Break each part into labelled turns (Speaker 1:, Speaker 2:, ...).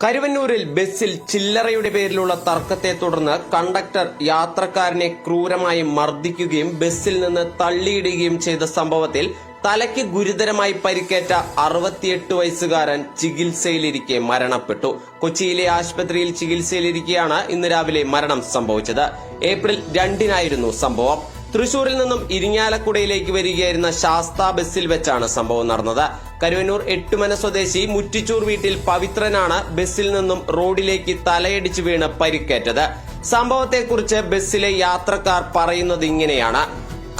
Speaker 1: കരുവന്നൂരിൽ ബസ്സിൽ ചില്ലറയുടെ പേരിലുള്ള തർക്കത്തെ തുടർന്ന് കണ്ടക്ടർ യാത്രക്കാരനെ ക്രൂരമായി മർദ്ദിക്കുകയും ബസ്സിൽ നിന്ന് തള്ളിയിടുകയും ചെയ്ത സംഭവത്തിൽ തലയ്ക്ക് ഗുരുതരമായി പരിക്കേറ്റ അറുപത്തിയെട്ട് വയസ്സുകാരൻ ചികിത്സയിലിരിക്കെ മരണപ്പെട്ടു. കൊച്ചിയിലെ ആശുപത്രിയിൽ ചികിത്സയിലിരിക്കെയാണ് ഇന്ന് രാവിലെ മരണം സംഭവിച്ചത്. ഏപ്രിൽ രണ്ടിനായിരുന്നു സംഭവം. തൃശൂരിൽ നിന്നും ഇരിങ്ങാലക്കുടയിലേക്ക് വരികയായിരുന്ന ശാസ്ത ബസ്സിൽ വെച്ചാണ് സംഭവം നടന്നത്. കരുവന്നൂർ എട്ടുമന സ്വദേശി മുറ്റിച്ചൂർ വീട്ടിൽ പവിത്രനാണ് ബസ്സിൽ നിന്നും റോഡിലേക്ക് തലയടിച്ചു വീണ് പരിക്കേറ്റത്. സംഭവത്തെക്കുറിച്ച് ബസ്സിലെ യാത്രക്കാർ പറയുന്നത് ഇങ്ങനെയാണ്.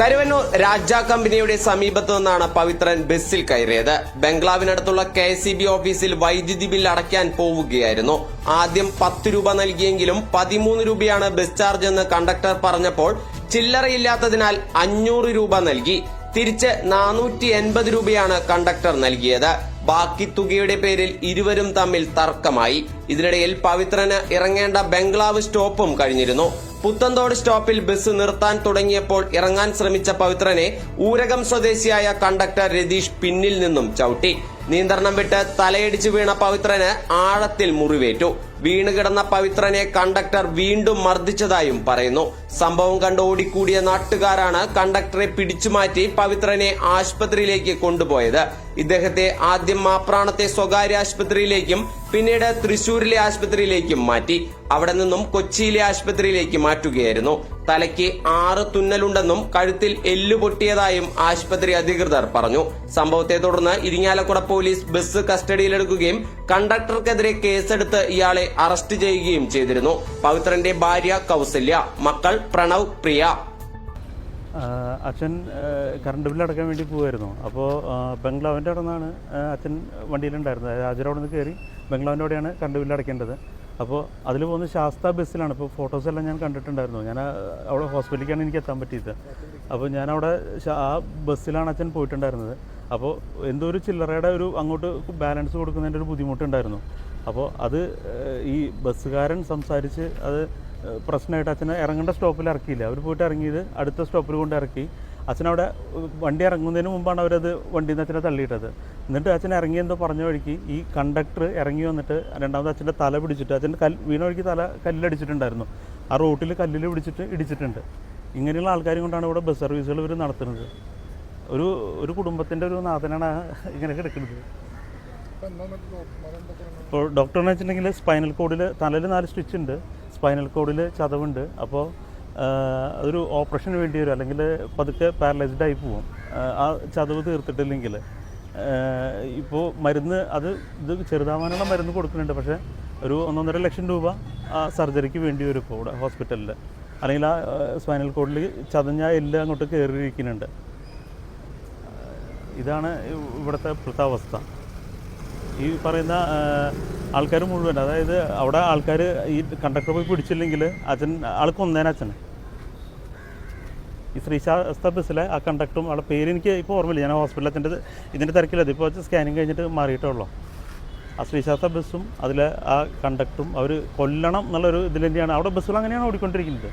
Speaker 1: കരുവന്നൂർ രാജ കമ്പനിയുടെ സമീപത്തു നിന്നാണ് പവിത്രൻ ബസ്സിൽ കയറിയത്. ബംഗ്ലാവിനടുത്തുള്ള കെ സി ബി ഓഫീസിൽ വൈദ്യുതി ബിൽ അടയ്ക്കാൻ പോവുകയായിരുന്നു. ആദ്യം പത്ത് രൂപ നൽകിയെങ്കിലും പതിമൂന്ന് രൂപയാണ് ബസ് ചാർജ് എന്ന് കണ്ടക്ടർ പറഞ്ഞപ്പോൾ ചില്ലറയില്ലാത്തതിനാൽ അഞ്ഞൂറ് രൂപ നൽകി. തിരിച്ച് നാനൂറ്റി എൺപത് രൂപയാണ് കണ്ടക്ടർ നൽകിയത്. ബാക്കി തുകയുടെ പേരിൽ ഇരുവരും തമ്മിൽ തർക്കമായി. ഇതിനിടയിൽ പവിത്രന് ഇറങ്ങേണ്ട ബംഗ്ലാവ് സ്റ്റോപ്പും കഴിഞ്ഞിരുന്നു. പുത്തന്തോട് സ്റ്റോപ്പിൽ ബസ് നിർത്താൻ തുടങ്ങിയപ്പോൾ ഇറങ്ങാൻ ശ്രമിച്ച പവിത്രനെ ഊരകം സ്വദേശിയായ കണ്ടക്ടർ രതീഷ് പിന്നിൽ നിന്നും ചവിട്ടി. നിയന്ത്രണം വിട്ട് തലയിടിച്ചു വീണ പവിത്രന് ആഴത്തിൽ മുറിവേറ്റു. വീണുകിടന്ന പവിത്രനെ കണ്ടക്ടർ വീണ്ടും മർദ്ദിച്ചതായും പറയുന്നു. സംഭവം കണ്ട് ഓടിക്കൂടിയ നാട്ടുകാരാണ് കണ്ടക്ടറെ പിടിച്ചുമാറ്റി പവിത്രനെ ആശുപത്രിയിലേക്ക് കൊണ്ടുപോയത്. ഇദ്ദേഹത്തെ ആദ്യം മാപ്രാണത്തെ സ്വകാര്യ ആശുപത്രിയിലേക്കും പിന്നീട് തൃശൂരിലെ ആശുപത്രിയിലേക്കും മാറ്റി. അവിടെ നിന്നും കൊച്ചിയിലെ ആശുപത്രിയിലേക്ക് മാറ്റുകയായിരുന്നു. തലയ്ക്ക് ആറ് തുന്നലുണ്ടെന്നും കഴുത്തിൽ എല്ലു പൊട്ടിയതായും ആശുപത്രി അധികൃതർ പറഞ്ഞു. സംഭവത്തെ തുടർന്ന് ഇരിങ്ങാലക്കുട പോലീസ് ബസ് കസ്റ്റഡിയിലെടുക്കുകയും കണ്ടക്ടർക്കെതിരെ കേസെടുത്ത് ഇയാളെ അറസ്റ്റ് ചെയ്യുകയും ചെയ്തിരുന്നു. പവിത്രന്റെ ഭാര്യ കൗസല്യ മക്കൾ പ്രണവ് പ്രിയ.
Speaker 2: അച്ഛൻ കറണ്ട് ബില്ല് അടക്കാൻ വേണ്ടി പോകുമായിരുന്നു അപ്പോൾ ബംഗ്ലാവിന്റെ അവിടെ നിന്നാണ് അച്ഛൻ വണ്ടിയിലുണ്ടായിരുന്നത്. അതായത് ഹാജർ അവിടെ നിന്ന് കയറി ബംഗ്ലാവിന്റെ അവിടെയാണ് കറണ്ട് ബില്ല് അടയ്ക്കേണ്ടത്. അപ്പോൾ അതിൽ പോകുന്ന ശാസ്ത ബസ്സിലാണ്. ഇപ്പോൾ ഫോട്ടോസ് എല്ലാം ഞാൻ കണ്ടിട്ടുണ്ടായിരുന്നു. ഞാൻ അവിടെ ഹോസ്പിറ്റലിലേക്കാണ് എനിക്ക് എത്താൻ പറ്റിയത്. അപ്പോൾ ഞാൻ ആ ബസ്സിലാണ് അച്ഛൻ പോയിട്ടുണ്ടായിരുന്നത്. അപ്പോൾ എന്തോ ഒരു ചില്ലറയുടെ ഒരു അങ്ങോട്ട് ബാലൻസ് കൊടുക്കുന്നതിന്റെ ഒരു ബുദ്ധിമുട്ടുണ്ടായിരുന്നു. അപ്പോൾ അത് ഈ ബസ്സുകാരൻ സംസാരിച്ച് അത് പ്രശ്നമായിട്ട് അച്ഛനെ ഇറങ്ങേണ്ട സ്റ്റോപ്പിൽ ഇറക്കിയില്ല. അവർ പോയിട്ട് ഇറങ്ങിയത് അടുത്ത സ്റ്റോപ്പിൽ കൊണ്ട് ഇറക്കി. അച്ഛനവിടെ വണ്ടി ഇറങ്ങുന്നതിന് മുമ്പാണ് അവരത് വണ്ടിയിൽ നിന്ന് അച്ഛനെ തള്ളിയിട്ടത്. എന്നിട്ട് അച്ഛൻ ഇറങ്ങിയെന്തോ പറഞ്ഞ വഴിക്ക് ഈ കണ്ടക്ടർ ഇറങ്ങി വന്നിട്ട് രണ്ടാമത് അച്ഛന്റെ തല പിടിച്ചിട്ട് അച്ഛന്റെ കൽ വീണ വഴിക്ക് തല കല്ലിലടിച്ചിട്ടുണ്ടായിരുന്നു ആ റോട്ടിൽ കല്ലിൽ പിടിച്ചിട്ട് ഇടിച്ചിട്ടുണ്ട്. ഇങ്ങനെയുള്ള ആൾക്കാരും കൊണ്ടാണ് ഇവിടെ ബസ് സർവീസുകൾ ഇവർ നടത്തുന്നത്. ഒരു ഒരു കുടുംബത്തിന്റെ ഒരു നാഥനാണ് ഇങ്ങനെ കിടക്കുന്നത്. ഇപ്പോൾ ഡോക്ടർ എന്ന് വെച്ചിട്ടുണ്ടെങ്കിൽ സ്പൈനൽ കോഡിൽ തലയിൽ നാല് സ്റ്റിച്ച് ഉണ്ട്. സ്പൈനൽ കോഡിൽ ചതവുണ്ട്. അപ്പോൾ ഒരു ഓപ്പറേഷന് വേണ്ടി വരും. അല്ലെങ്കിൽ പതുക്കെ പാരലൈസ്ഡ് ആയി പോവും. ആ ചതവ് തീർത്തിട്ടില്ലെങ്കിൽ ഇപ്പോൾ മരുന്ന് അത് ഇത് ചെറുതാവാനുള്ള മരുന്ന് കൊടുക്കുന്നുണ്ട്. പക്ഷേ ഒരു ഒന്നൊന്നര ലക്ഷം രൂപ ആ സർജറിക്ക് വേണ്ടി വരും ഇപ്പോൾ ഇവിടെ ഹോസ്പിറ്റലിൽ. അല്ലെങ്കിൽ ആ സ്പൈനൽ കോഡിൽ ചതഞ്ഞ എല്ലാം അങ്ങോട്ട് കയറിയിരിക്കുന്നുണ്ട്. ഇതാണ് ഇവിടുത്തെ ഇപ്പോഴത്തെ അവസ്ഥ. ഈ പറയുന്ന ആൾക്കാർ മുഴുവൻ അതായത് അവിടെ ആൾക്കാർ ഈ കണ്ടക്ടർ പോയി പിടിച്ചില്ലെങ്കിൽ അച്ഛൻ ആൾ കൊന്നേനെ അച്ഛനെ. ഈ ശ്രീശാസ്ത ബസ്സിലെ ആ കണ്ടക്ടറും അവിടെ പേര് എനിക്ക് ഇപ്പോൾ ഓർമ്മയില്ല. ഞാൻ ഹോസ്പിറ്റലിൽ അച്ഛന്റെ ഇതിന്റെ തിരക്കിലത് ഇപ്പോൾ സ്കാനിങ് കഴിഞ്ഞിട്ട് മാറിയിട്ടുള്ളൂ ആ ശ്രീശാസ്ത ബസ്സും അതിലെ ആ കണ്ടക്ടറും അവർ കൊല്ലണം എന്നുള്ളൊരു ഇതിൽ തന്നെയാണ്. അവിടെ ബസ്സുകൾ അങ്ങനെയാണ് ഓടിക്കൊണ്ടിരിക്കുന്നത്.